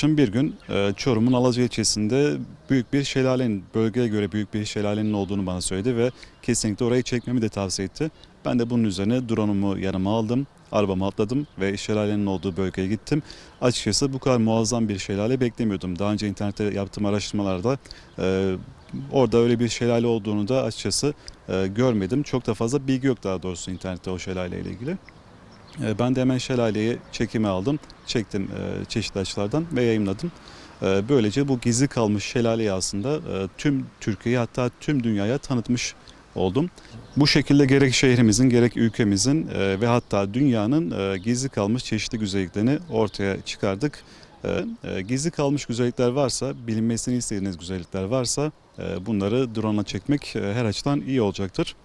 arkadaşım bir gün e, Çorum'un Alaca ilçesinde büyük bir şelalenin, bölgeye göre büyük bir şelalenin olduğunu bana söyledi ve kesinlikle orayı çekmemi de tavsiye etti. Ben de bunun üzerine drone'umu yanıma aldım, arabama atladım ve şelalenin olduğu bölgeye gittim. Açıkçası bu kadar muazzam bir şelale beklemiyordum. Daha önce internette yaptığım araştırmalarda e, orada öyle bir şelale olduğunu da açıkçası e, görmedim. Çok da fazla bilgi yok daha doğrusu internette o şelale ile ilgili. E, Ben de hemen şelaleyi çekime aldım. Çektim e, çeşitli açılardan ve yayınladım. E, Böylece bu gizli kalmış şelaleyi aslında tüm Türkiye'ye hatta tüm dünyaya tanıtmış oldum. Bu şekilde gerek şehrimizin gerek ülkemizin ve hatta dünyanın gizli kalmış çeşitli güzelliklerini ortaya çıkardık. Gizli kalmış güzellikler varsa, bilinmesini istediğiniz güzellikler varsa bunları drone'la çekmek her açıdan iyi olacaktır.